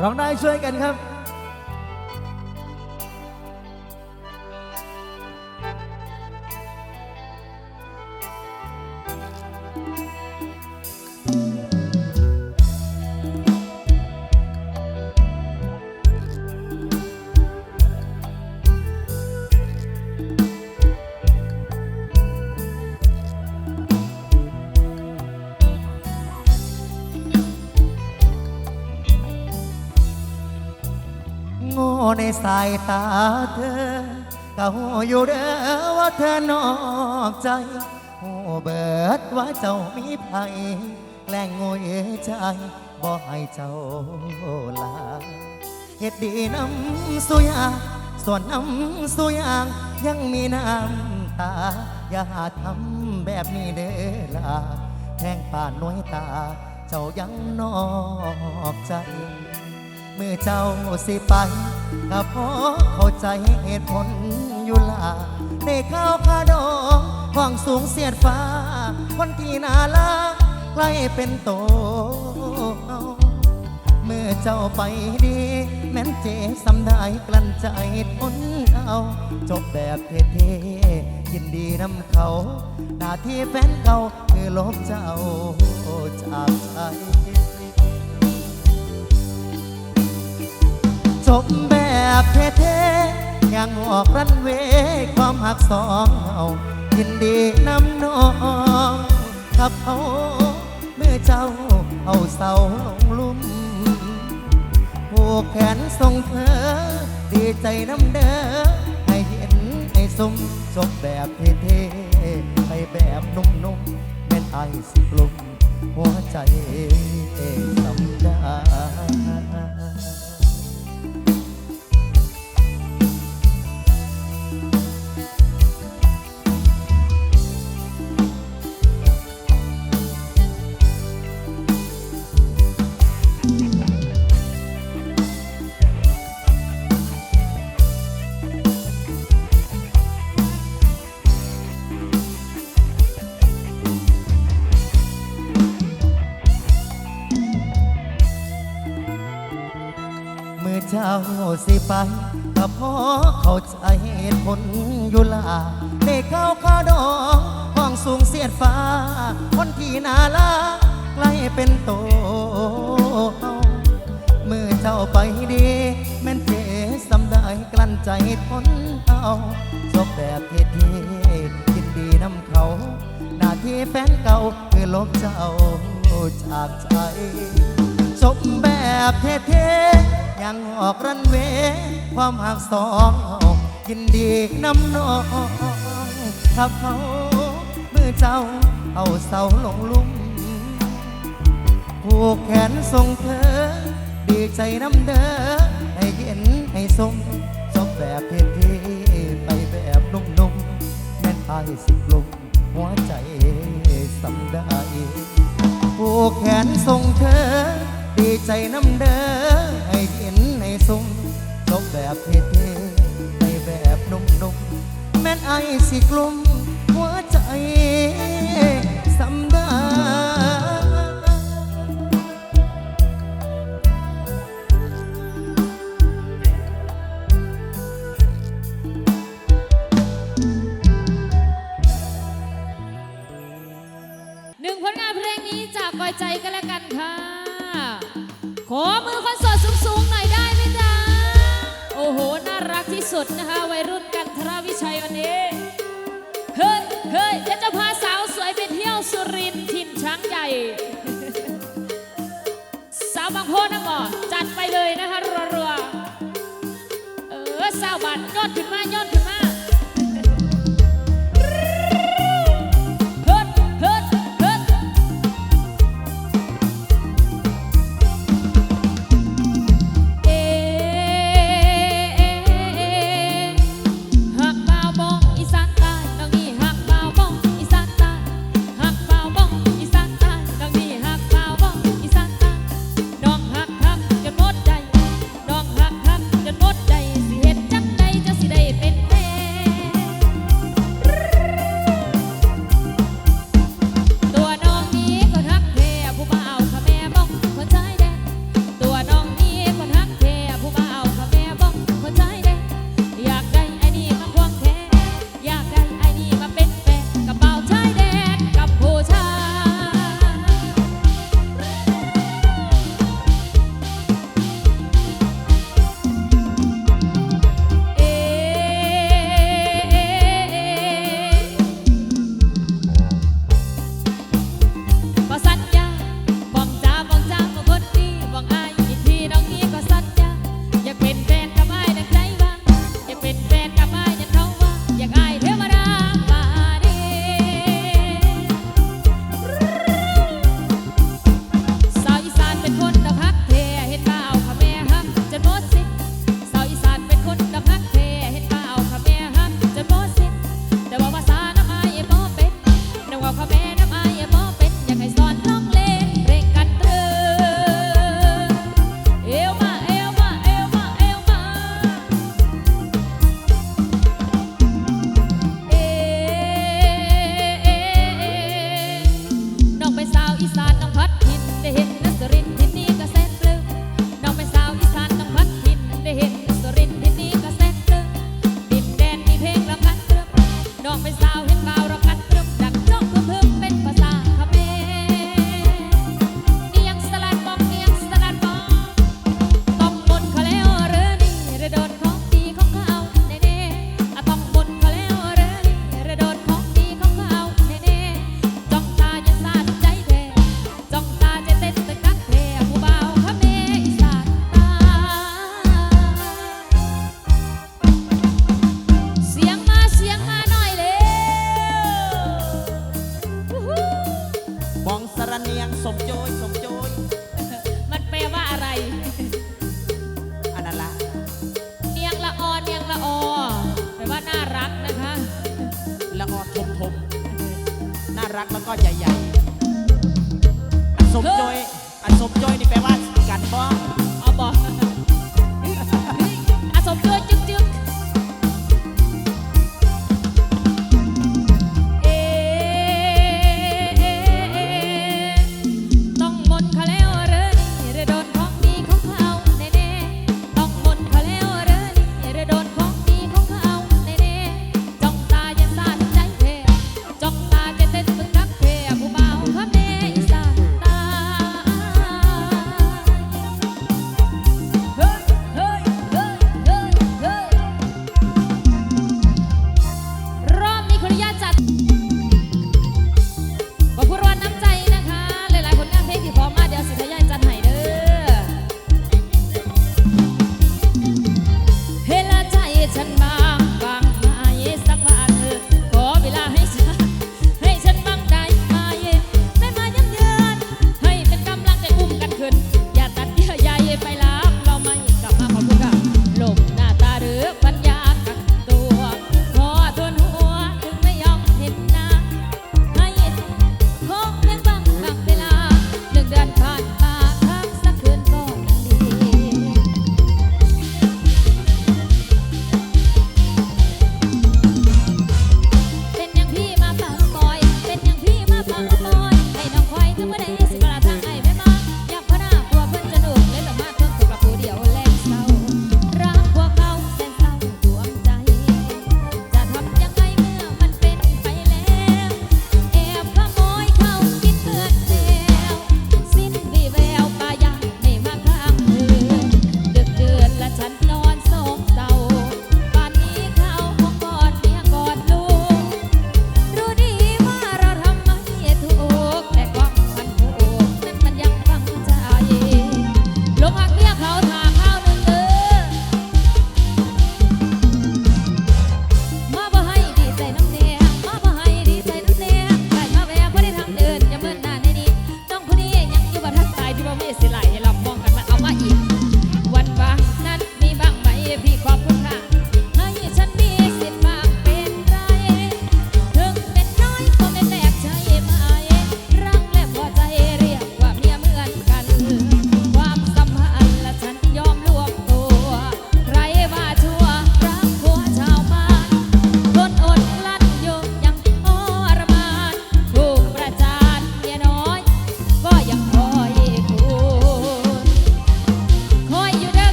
ร้องได้ช่วยกันครับ ในสายตาเธอก็หูอยู่เด้อว่าเธอนอกใจหูเบิดว่าเจ้ามีภัยแกล้งโง่ใจบ่ให้เจ้าลาเฮ็ดดีน้ำสุยางส่วนน้ำสุยางยังมีน้ำตา อย่าทำแบบนี้เด้อล่ะแทงป่านน้อยตา เจ้ายังนอกใจ มื่อเจ้าสิไปก็เพราะเข้าใจเหตุผลอยู่ลาในข้าวพาดองห้องสูงเสียดฟ้า คนที่น่ารักใกล้เป็นโต เมื่อเจ้าไปดี แม้นเจสำได้กลั้นใจทนเอา จบแบบเท่ๆยินดีนำเขาหน้าที่แฟนเก่าคือลบเจ้าจากใจ จบแบบเท่ๆยังออกรันเวความหักสองเอายินดีนำน้องกับเขาเมื่อเจ้าเอาเสาลงลุ่มผูกแขนส่งเธอ ดีใจน้ำเด้อให้เห็นให้สมจบแบบเท่ๆไปแบบนุ่มๆแม่นไอสิกลุ่มหัวใจสำได้ เจ้าสิไปก็พราะเข้าใจเหตุผลอยู่ลาได้เข้าข้าดองห้องสูงเสียดฟ้า คนที่น่ารักใกล้เป็นโตเมื่อเจ้าไปดีแม่นเจสำได้กลั้นใจทนเอาจบแบบเท่ๆยินดีนำเขาหน้าที่แฟนเก่าคือลบเจ้าจากใจจบแบบเท่ๆ ยังออกรันเวความหักสองเอายินดีน้ำนองถ้าเขาเมื่อเจ้าเอาเสาลงลุ่มผูกแขนส่งเธอ ดีใจน้ำเด้อให้เย็นให้สมจบแบบเท่ไปแบบนุ่มๆแม่นอายสิกลุมหัวใจสำได้ผูกแขนส่งเธอ ดีใจน้ำเด้อ ให้เห็นให้สมจบแบบเท่ๆในแบบนุ่มๆ แม่นไอสิกลุ่มหัวใจ ที่สุดนะคะวัยรุ่นกันทราวิชัยวันนี้ เฮ้ยเฮ้ยเดี๋ยวจะพาสาวสวยไปเที่ยวสุรินทร์ถิ่นช้างใหญ่ สาวบางโพนะบ่จัดไปเลยนะคะรัวๆเออสาวบัตรยอดขึ้นมายอด พ่อแม่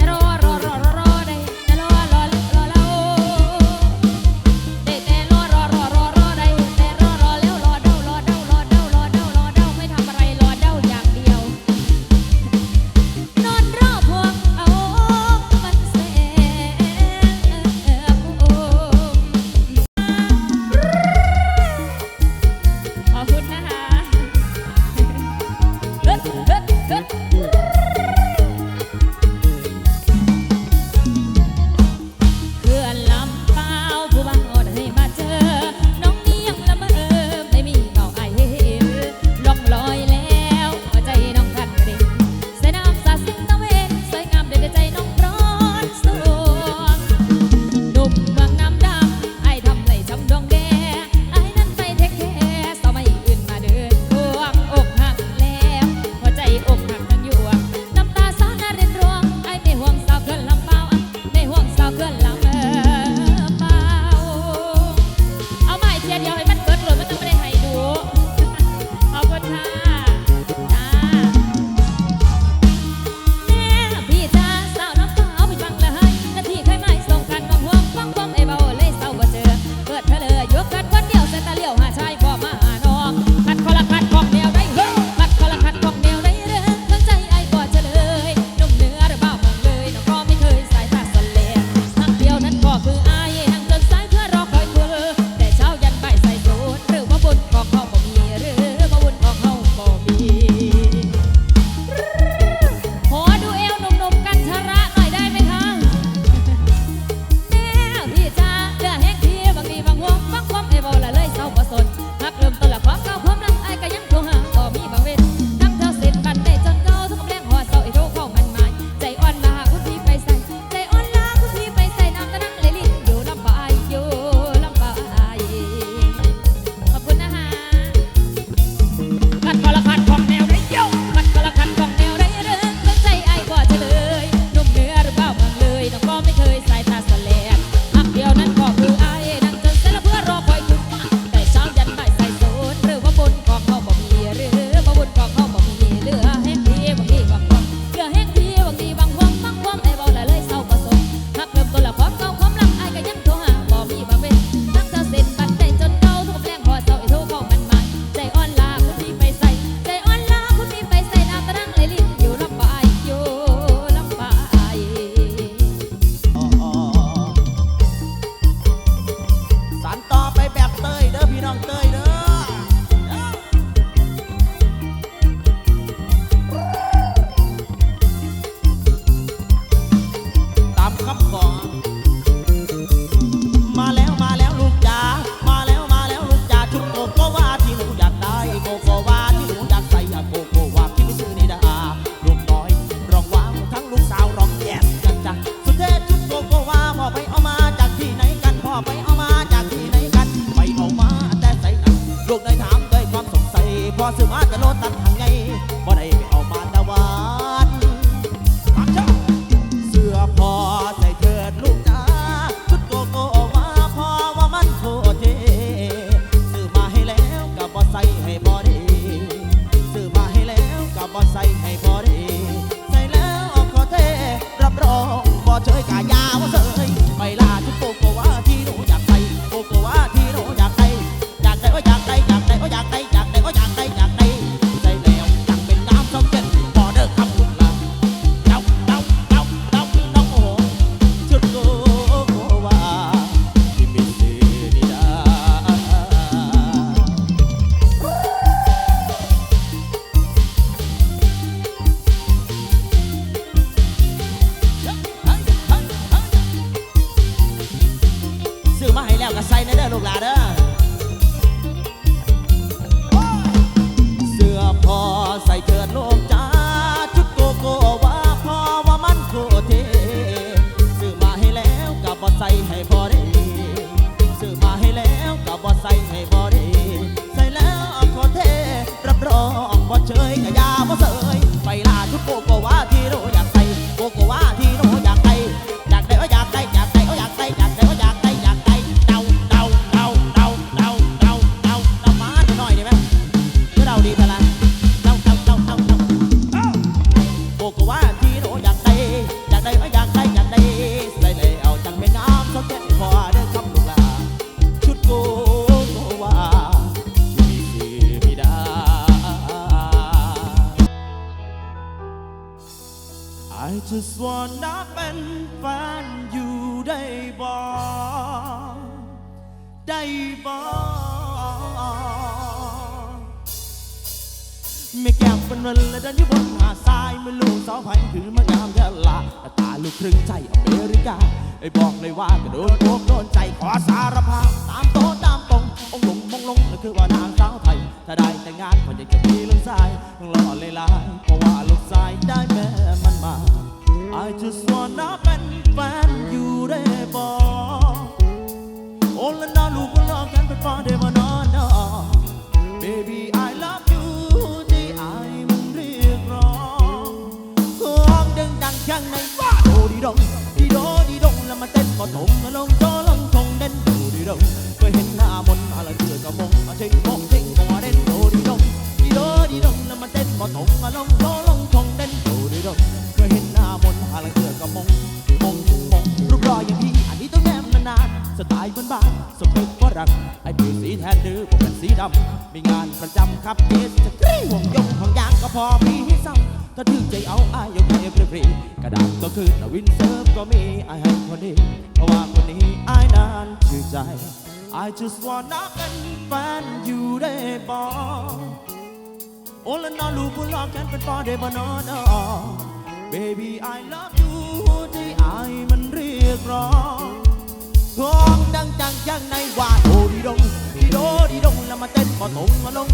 Pero tan alto. ใส่ในเด้อลูกหลานเด้อ just wanna เป็นแฟนอยู่ได้บ่ได้บ่ไม่แก้มเป็นวันและดันอยุบหาดทรายไม่รู้สาวพันถือมางามยะลาตาลูกครึ่งใจอเมริกาไอ้บอกเลยว่ากระโดนพวกโดนใจขอสารภาพตามโตตามตรงองหลงมองลงนั่คือว่านางสาวไทย ถ้าได้แต่งานก็อยากจะมีลูกชายหล่อเลยลายเพราะว่าลูกชายได้แม่มันมา ไอจะสวนนับเป็นแฟนอยู่ได้บ่โอ้ละนาลูกก็ลอกกันไปฟ้าเดวานาน baby I love you ที่ไอมันเรียกร้องร้องดังดังข้างในว่าโอดีดอง รัก ให้ผิวสีแทนดื้อผมเป็นสีดำ มีงานประจำครับเจสจะกรีห่วงยงห่วงยางก็พอมีให้ซ้ำถ้าถึอใจเอาไอ้ยกให้เอฟเฟรีกระดาษก็คือนวินเซิร์ฟก็มีไอ้ให้คนนี้ เพราะว่าคนนี้ไอ้นานชื่อใจ I just wanna เป็นแฟนอยู่ได้ปอโอ้และนอนลูกผู้ลอกันเป็นปอได้บ่นอนอ Baby I love you ที่ไอ้มันเรียกร้องท้องดังจังจังใน 红龙。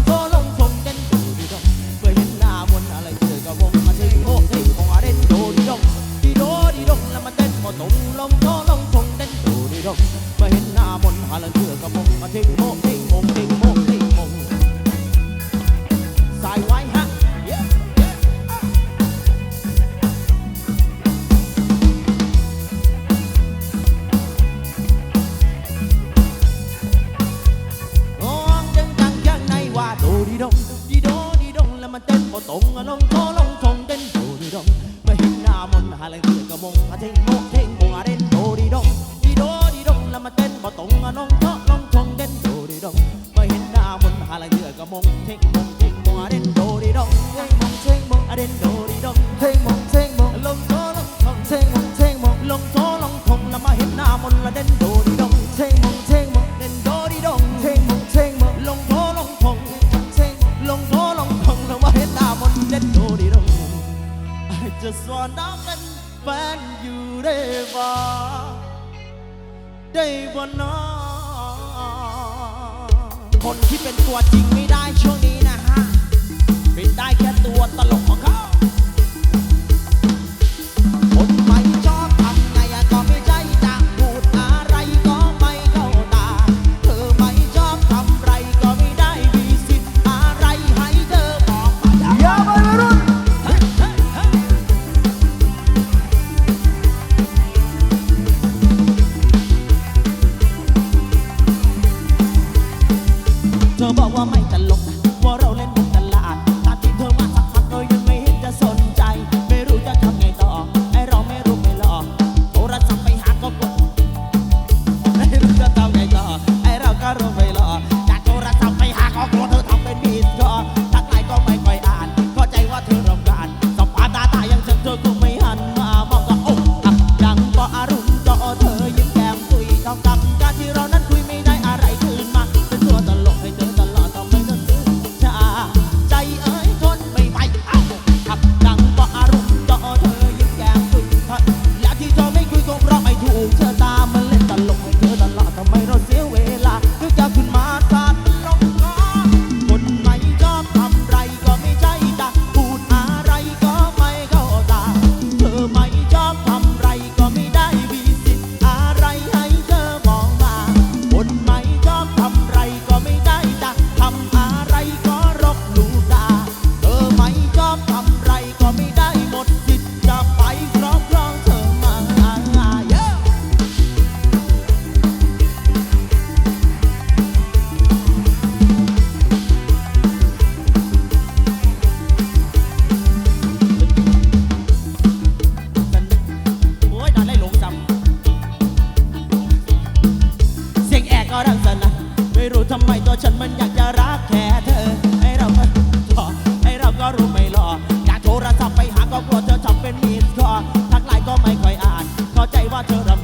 เข้าใจว่าเธอ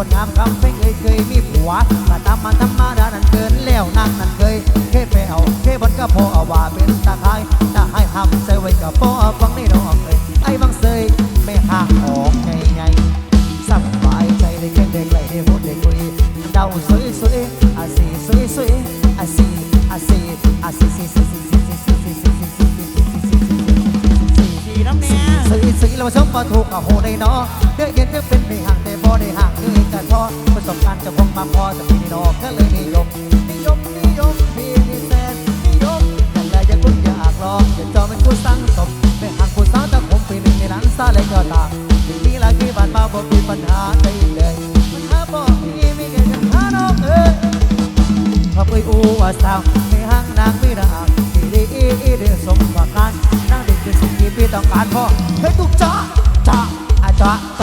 คนงามคำเพ่งเคยเคยมีผัว 抓。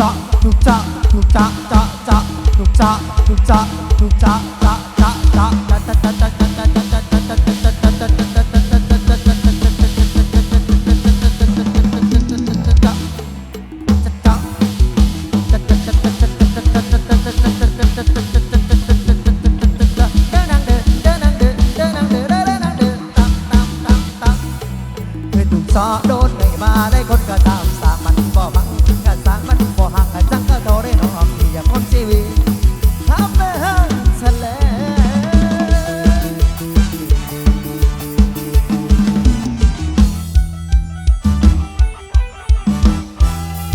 จ๊ะลูกจ๊ะลูกจ๊ะจ๊ะจ๊ะลูจ๊ะ